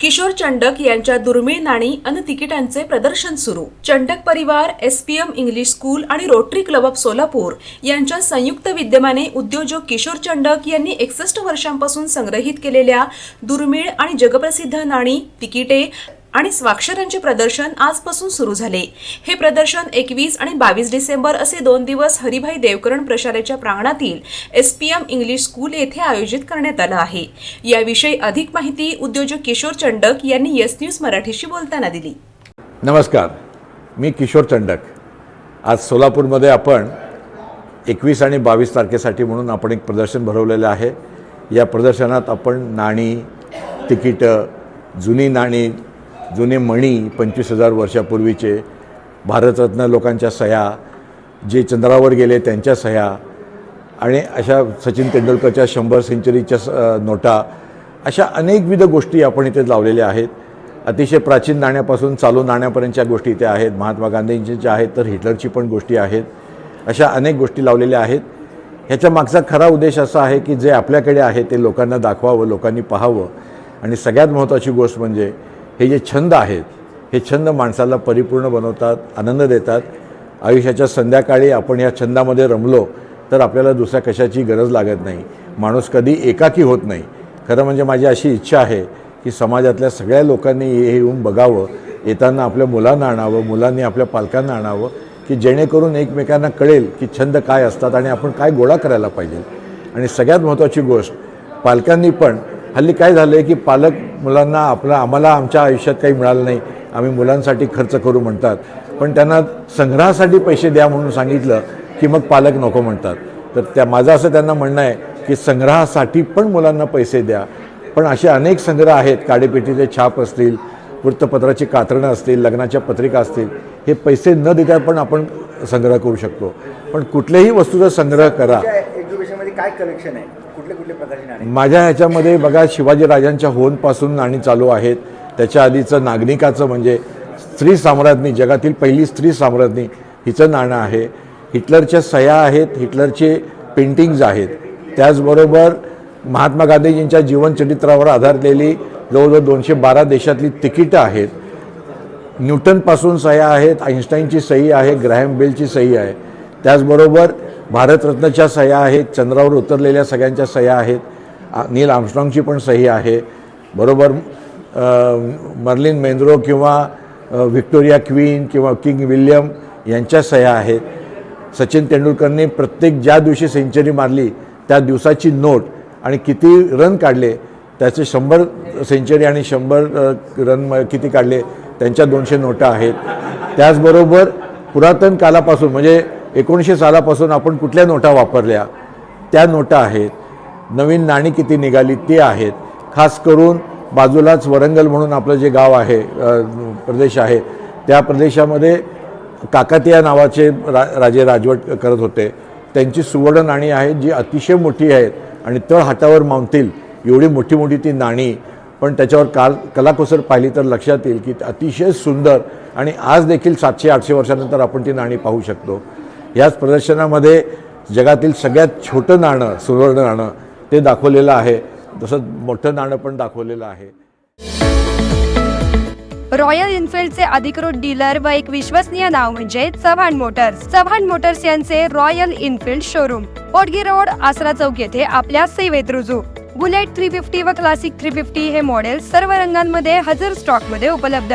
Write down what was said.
किशोर चंडक यांच्या दुर्मिळ नाणी आणि तिकिटांचे प्रदर्शन सुरू. चंडक परिवार एसपीएम इंग्लिश स्कूल आणि रोटरी क्लब ऑफ सोलापूर यांच्या संयुक्त विद्यमाने उद्योजक किशोर चंडक यांनी एकसष्ट वर्षांपासून संग्रहित केलेल्या दुर्मिळ आणि जगप्रसिद्ध नाणी तिकिटे आणि स्वाक्षरांचे प्रदर्शन आजपासून सुरू झाले. हे प्रदर्शन एकवीस आणि बावीस डिसेंबर असे दोन दिवस हरिभाई देवकरण प्रशालेच्या प्रांगणातील एसपीएम इंग्लिश स्कूल येथे आयोजित करण्यात आलं आहे. याविषयी अधिक माहिती उद्योजक किशोर चंडक यांनी येस न्यूज मराठीशी बोलताना दिली. नमस्कार. मी किशोर चंडक. आज सोलापूरमध्ये आपण एकवीस आणि बावीस तारखेसाठी म्हणून आपण एक प्रदर्शन भरवलेलं आहे. या प्रदर्शनात आपण नाणी तिकीटं जुनी नाणी जुने मणी पंचवीस हजार वर्षापूर्वीचे भारतरत्न लोकांच्या सह्या जे चंद्रावर गेले त्यांच्या सह्या आणि अशा सचिन तेंडुलकरच्या शंभर सेंचुरीच्या स- नोटा अशा अनेकविध गोष्टी आपण इथे लावलेल्या आहेत. अतिशय प्राचीन नाण्यापासून चालू नाण्यापर्यंतच्या गोष्टी इथे आहेत. महात्मा गांधींच्या आहेत तर हिटलरची पण गोष्टी आहेत. अशा अनेक गोष्टी लावलेल्या आहेत. ह्याच्या मागचा खरा उद्देश असा आहे की जे आपल्याकडे आहे ते लोकांना दाखवावं लोकांनी पाहावं. आणि सगळ्यात महत्त्वाची गोष्ट म्हणजे हे जे छंद आहेत हे छंद माणसाला परिपूर्ण बनवतात आनंद देतात. आयुष्याच्या संध्याकाळी आपण या छंदामध्ये रमलो तर आपल्याला दुसऱ्या कशाची गरज लागत नाही. माणूस कधी एकाकी होत नाही. खरं म्हणजे माझी अशी इच्छा आहे की समाजातल्या सगळ्या लोकांनी हे येऊन बघावं येताना आपल्या मुलांना आणावं मुलांनी आपल्या पालकांना आणावं की जेणेकरून एकमेकांना कळेल की छंद काय असतात आणि आपण काय गोळा करायला पाहिजे. आणि सगळ्यात महत्त्वाची गोष्ट पालकांनी पण हल्ली काय झालं आहे की पालक मुलांना आपलं आम्हाला आमच्या आयुष्यात काही मिळालं नाही. आम्ही मुलांसाठी खर्च करू म्हणतात. पण त्यांना संग्रहासाठी पैसे द्या म्हणून सांगितलं की मग पालक नको म्हणतात. तर त्या माझं असं त्यांना म्हणणं आहे की संग्रहासाठी पण मुलांना पैसे द्या. पण असे अनेक संग्रह आहेत. काडेपेटीचे छाप असतील वृत्तपत्राची कातरणं असतील लग्नाच्या पत्रिका असतील. हे पैसे न देता पण आपण संग्रह करू शकतो. पण कुठल्याही वस्तूचा संग्रह करा. एक्झिबिशनमध्ये काय कलेक्शन आहे? कुठले कुठले प्रकारचे माझ्या ह्याच्यामध्ये बघा शिवाजीराजांच्या होनपासून नाणी चालू आहेत. त्याच्या आधीचं नागरिकाचं म्हणजे स्त्री साम्राज्ञी जगातील पहिली स्त्री साम्राज्ञी हिचं नाणं आहे. हिटलरच्या सह्या आहेत हिटलरचे पेंटिंग्ज आहेत. त्याचबरोबर महात्मा गांधीजींच्या जीवनचरित्रावर आधारलेली जवळजवळ दोनशे बारा देशातली तिकीटं आहेत. न्यूटनपासून सह्या आहेत आईन्स्टाईनची सही आहे ग्रॅहम बेलची सही आहे. त्याचबरोबर भारतरत्नच्या सह्या आहेत चंद्रावर उतरलेल्या सगळ्यांच्या सह्या आहेत नील आर्मस्ट्रॉंगची पण सही आहे. बरोबर मर्लिन मेंद्रो किंवा व्हिक्टोरिया क्वीन किंवा किंग विल्यम यांच्या सह्या आहेत. सचिन तेंडुलकरने प्रत्येक ज्या दिवशी सेंचुरी मारली त्या दिवसाची नोट आणि किती रन काढले त्याचे शंभर सेंचुरी आणि शंभर रन म- किती काढले त्यांच्या दोनशे नोटा आहेत. त्याचबरोबर पुरातन कालापासून म्हणजे एकोणीसशे सालापासून आपण कुठल्या नोटा वापरल्या? त्या नोटा आहेत. नवीन नाणी किती निघाली ती आहेत. खास करून बाजूलाच वरंगल म्हणून आपलं जे गाव आहे प्रदेश आहे त्या प्रदेशामध्ये काकातिया नावाचे रा राजे राजवट करत होते. त्यांची सुवर्ण नाणी आहेत जी अतिशय मोठी आहेत आणि तळ हातावर मावतील एवढी मोठी मोठी ती नाणी. पण त्याच्यावर काल कलाकुसर पाहिली तर लक्षात येईल की अतिशय सुंदर आणि आज देखील सातशे आठशे वर्षानंतर आपण ती नाणी पाहू शकतो. याच प्रदर्शनामध्ये जगातील सगळ्यात छोटं नाणं सुवर्ण नाणं ते दाखवलेलं आहे. तसंच मोठं नाणं पण दाखवलेलं आहे. रॉयल इन्फिल्डचे अधिकृत डीलर व एक विश्वसनीय नाव म्हणजे चव्हाण मोटर्स. चव्हाण मोटर्स यांचे रॉयल इन्फिल्ड शोरूम. पोटगी रोड आसरा चौक येथे आपल्या सेवेत रुजू. बुलेट थ्री फिफ्टी व क्लासिक थ्री फिफ्टी हे मॉडेल सर्व रंगांमध्ये हजर स्टॉकमध्ये उपलब्ध.